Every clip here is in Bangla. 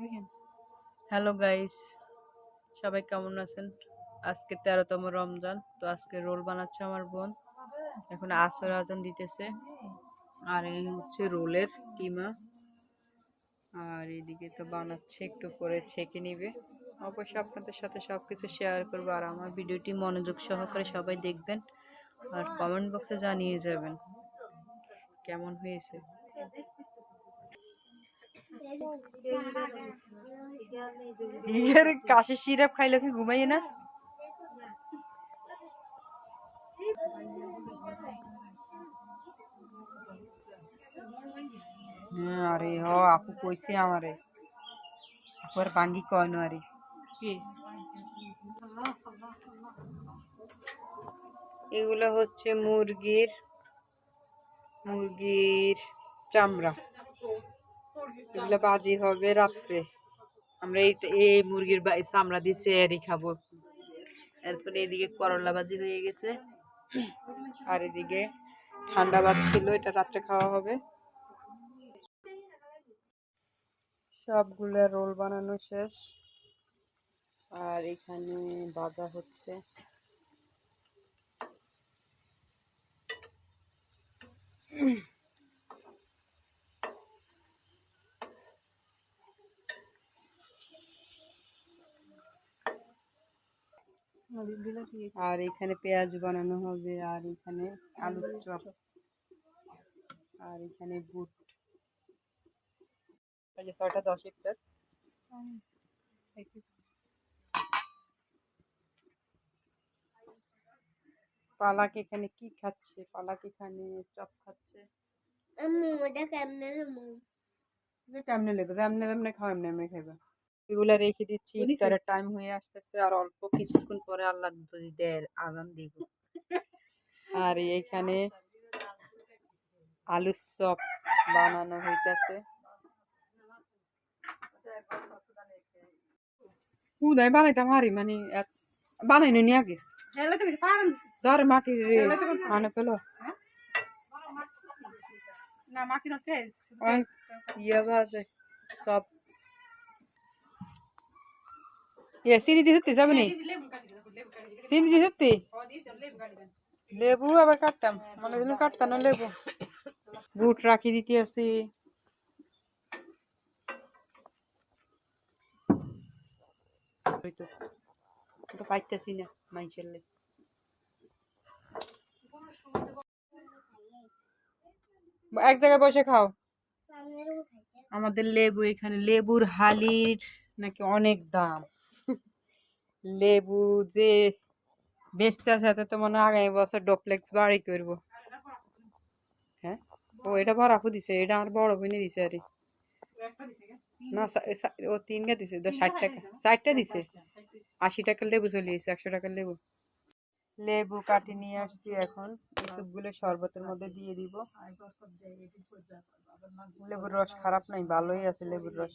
হ্যালো গাইস সবাই কেমন আছেন? আজকে তেরোতম রমজান, তো আজকে রোল বানাচ্ছে আমার বোন। এখন আসর আজান দিতেছে। আর এই হচ্ছে রোলের কিমা। আর এদিকে তো বানাচ্ছে, একটু করে ছেঁকে নিবে। অবশ্যই আপনাদের সাথে সব কিছু শেয়ার করব। আর আমার ভিডিওটি মনোযোগ সহকারে সবাই দেখবেন আর কমেন্ট বক্সে জানিয়ে যাবেন। কেমন হয়েছে? ইয়ের কাশি সিরাপ খাইলে কি ঘুমাই না? আরে হ, আপু কইছে আমারে। আপুর বাঙ্গি কয় না আরে। এগুলো হচ্ছে মুরগির মুরগির চামড়া। এগুলো বাজি হবে রাত্রে। আমরা এই এই মুরগির চামড়া দিয়ে চেয়ারি খাব। এরপরে এদিকে করলা ভাজি হয়ে গেছে। আর এদিকে ঠান্ডা ভাত ছিল, এটা রাত্রে খাওয়া হবে। সবগুলো রোল বানানো শেষ। আর এখানে ভাজা হচ্ছে। আর এখানে পেঁয়াজ বানানো হবে আর এখানে আলুর চপ আর এখানে বুট। ছয়টা দশ একটা। পালাক এখানে কি খাচ্ছে? পালাক এখানে চপ খাচ্ছে। কেমনে নেব কেমনে নেবে এমনি এমনি এমনি খাবে এগুলা রেখে দিচ্ছি ইফতারের টাইম হয়ে আসতেছে আর অল্প কিছুক্ষণ পরে আল্লাহ যদি দেয় আজান দিব আর এইখানে আলুর চপ বানানো হইতাছে উদয় বানাইতাম হারি মানে বানাইনি নি আগে ধর মাটি মানে পেল ইয়ে ভাজে সব ইয়ে সিঁড়ি দিয়ে সত্যি যাবে নি সিঁড়ি দিয়ে সত্যি লেবু আবার কাটতাম। মনে হলো কাটতাম না লেবু বুট রাখি দিতে আসি। পাইতেছি না মাইসের লেগে। এক জায়গায় বসে খাও। আমাদের লেবু এখানে। লেবুর হালির নাকি অনেক দাম। লেবু যে বেচতে আছে তো মনে হয় আগামী বছর ডোপ্লেক্স বাড়ি করব। হ্যাঁ? ও, এটা ভরাফু দিছে, এটা আমার বড় বোনে দিছে আরে। না ও তিনটা দিছে ষাট টাকা ষাটটা দিছে। আশি টাকার লেবু চলে এসেছে, একশো টাকার লেবু। লেবু কাটি নিয়ে আসছি এখন, এসবগুলো শরবতের মধ্যে দিয়ে দিব। লেবুর রস খারাপ নাই, ভালোই আছে লেবুর রস।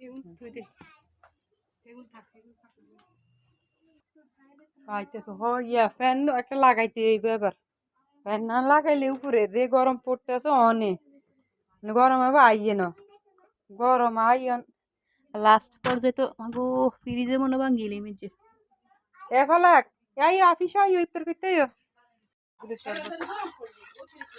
দে- কটা দিবে না দুইয়ে না আইতে তো হ ইয়া ফ্যান একটা লাগাইতে এবার। ফ্যান না লাগাইলে উপরে যে গরম পড়তেছে অনে। মানে গরম হবে আইয়ে না। গরম আইয়ে লাস্ট পর্যায়ে তো আগো ফ্রিজে মনে ভাঙ্গিলি মিজে এ ফলাক এই অফিস আই ইফতার করতে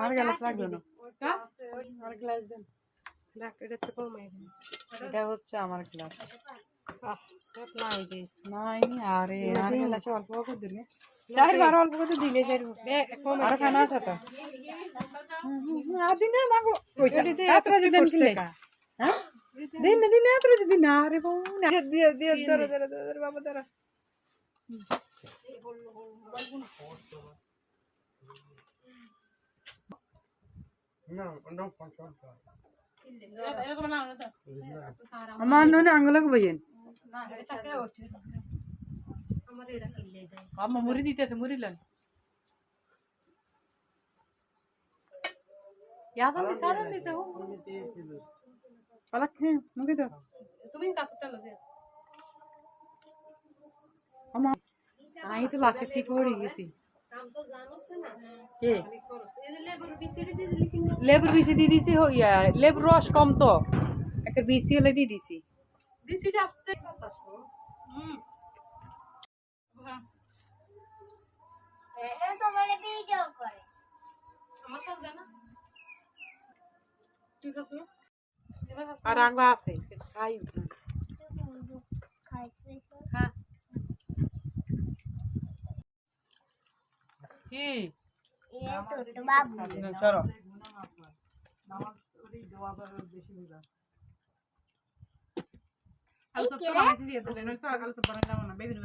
আর গ্লাস লাগবে না আর গ্লাস দেন। এটা হচ্ছে আমার গ্লাস নাই আরে আর গ্লাসে অল্প করে দিলে। চার বার অল্প করে দিলে চার আর খানা আছে তো। আর দিন না মাগো। পয়সা। দিতে এত যদি আমি হ্যাঁ? দিন না দিন এত যদি না। রে না। দিয়ে দিয়ে ধরে ধরে ধরে বাবা ধরে। আমার ননে আঙ্গুলকে বইয়েন আমার মুড়ি দিতেছে মুড়ি লন यादव में सारा देते हो पलक है मुझे दो তুমি কাছে চলো দে আমার আমি তো লাস্টে ঠিক হয়ে গেছি কাম তো জানোস না কে এই যে লেবুর বিচি দিয়ে দিছি ইয়া লেবুর রস কম তো। একটা বিচি হলে দিয়ে দিছি। বিচিড়ি আসতে আসো হুম। এটা তোমার ভিডিও করে আমার সব জানা ঠিক আছে আর আঙ্গা আছে খাই। হ্যাঁ কি এ ছোট বাবু চলো আলু তো বানাইতে দিয়ে দিলে নয়তো আলু তো বানাইলাম না বেগুন